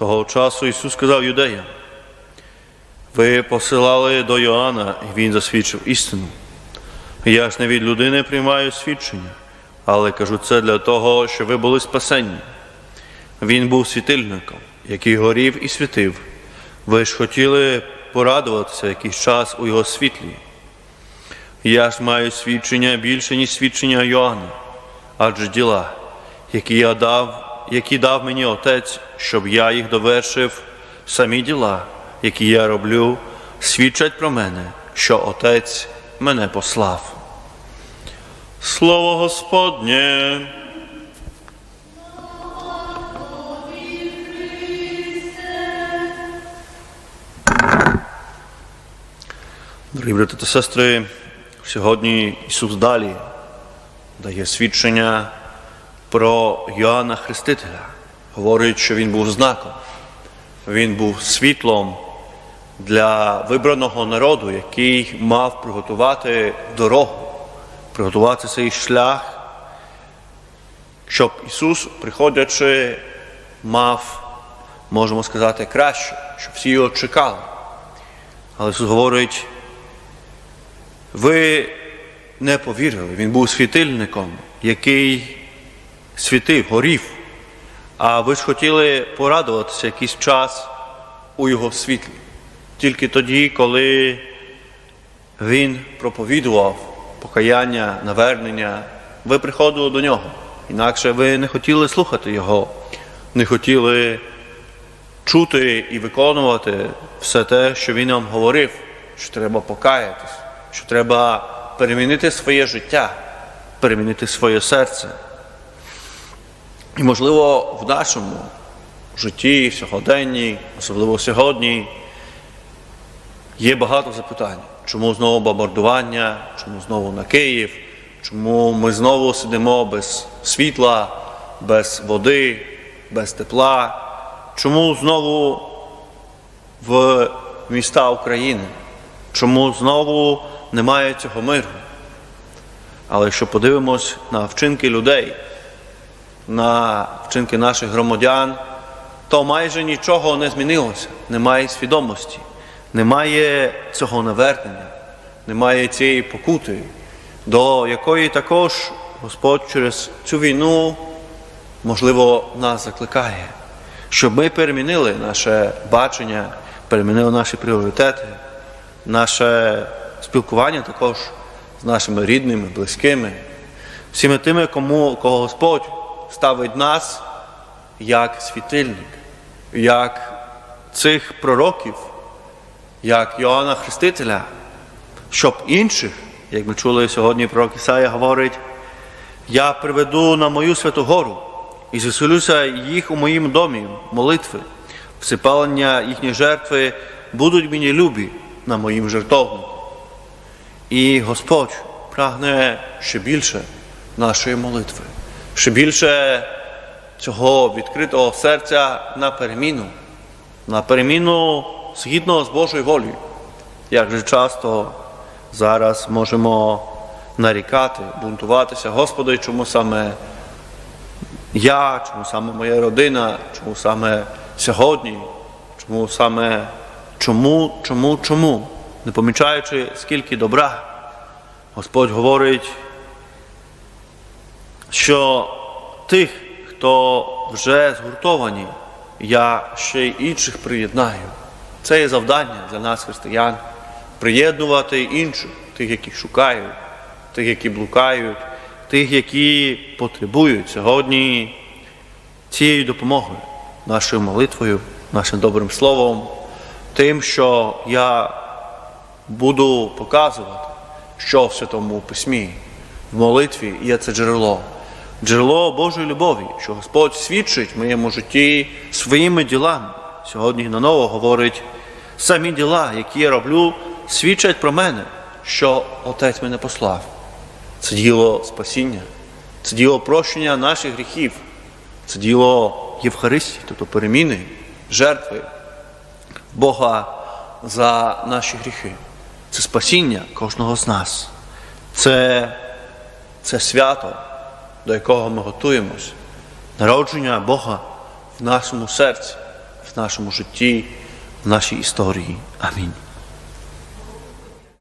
Того часу Ісус сказав юдеям, ви посилали до Йоанна, і Він засвідчив істину. Я ж не від людини приймаю свідчення, але кажу це для того, щоб ви були спасенні. Він був світильником, який горів і світив. Ви ж хотіли порадуватися якийсь час у його світлі. Я ж маю свідчення більше, ніж свідчення Йоанна, адже діла, які я дав, які дав мені Отець, щоб я їх довершив, самі діла, які я роблю, свідчать про мене, що Отець мене послав. Слово Господнє. Дорогі брати та сестри, сьогодні Ісус далі дає свідчення про Йоанна Хрестителя. Говорить, що Він був знаком, Він був світлом для вибраного народу, який мав приготувати дорогу, приготувати цей шлях, щоб Ісус, приходячи, мав, можемо сказати, краще, щоб всі його чекали. Але Ісус говорить, ви не повірили, він був світильником, який світив, горів. А ви ж хотіли порадуватися якийсь час у його світлі. Тільки тоді, коли він проповідував покаяння, навернення, ви приходили до нього. Інакше ви не хотіли слухати його, не хотіли чути і виконувати все те, що він нам говорив, що треба покаятись, що треба перемінити своє життя, перемінити своє серце. І, можливо, в нашому житті, сьогоденні, особливо сьогодні, є багато запитань. Чому знову бомбардування, чому знову на Київ, чому ми знову сидимо без світла, без води, без тепла, чому знову в міста України, чому знову немає цього миру. Але якщо подивимось на вчинки людей, на вчинки наших громадян, то майже нічого не змінилося. Немає свідомості, немає цього навернення, немає цієї покути, до якої також Господь через цю війну, можливо, нас закликає, щоб ми перемінили наше бачення, перемінили наші пріоритети, наше спілкування також з нашими рідними, близькими, всіми тими, кому, кого Господь ставить нас як світильник, як цих пророків, як Йоанна Хрестителя, щоб інших, як ми чули сьогодні, пророк Ісая говорить, я приведу на мою святу гору і заселюся їх у моїм домі, молитви, всипалення їхні жертви будуть мені любі на моїм жертовнику. І Господь прагне ще більше нашої молитви, ще більше цього відкритого серця на переміну, на переміну згідно з Божою волею. Як же часто зараз можемо нарікати, бунтуватися, Господи, чому саме я, чому саме моя родина, чому саме сьогодні, чому саме чому, чому, чому, не помічаючи, скільки добра, Господь говорить, що тих, хто вже згуртовані, я ще й інших приєднаю. Це є завдання для нас, християн, приєднувати інших, тих, які шукають, тих, які блукають, тих, які потребують сьогодні цією допомогою, нашою молитвою, нашим добрим словом, тим, що я буду показувати, що в Святому Письмі, в молитві є це джерело. Джерело Божої любові, що Господь свідчить в моєму житті своїми ділами. Сьогодні наново говорить, самі діла, які я роблю, свідчать про мене, що Отець мене послав. Це діло спасіння, це діло прощення наших гріхів, це діло Євхаристії, тобто переміни, жертви Бога за наші гріхи. Це спасіння кожного з нас. Це, це свято, до якого ми готуємось. Народження Бога в нашому серці, в нашому житті, в нашій історії. Амінь.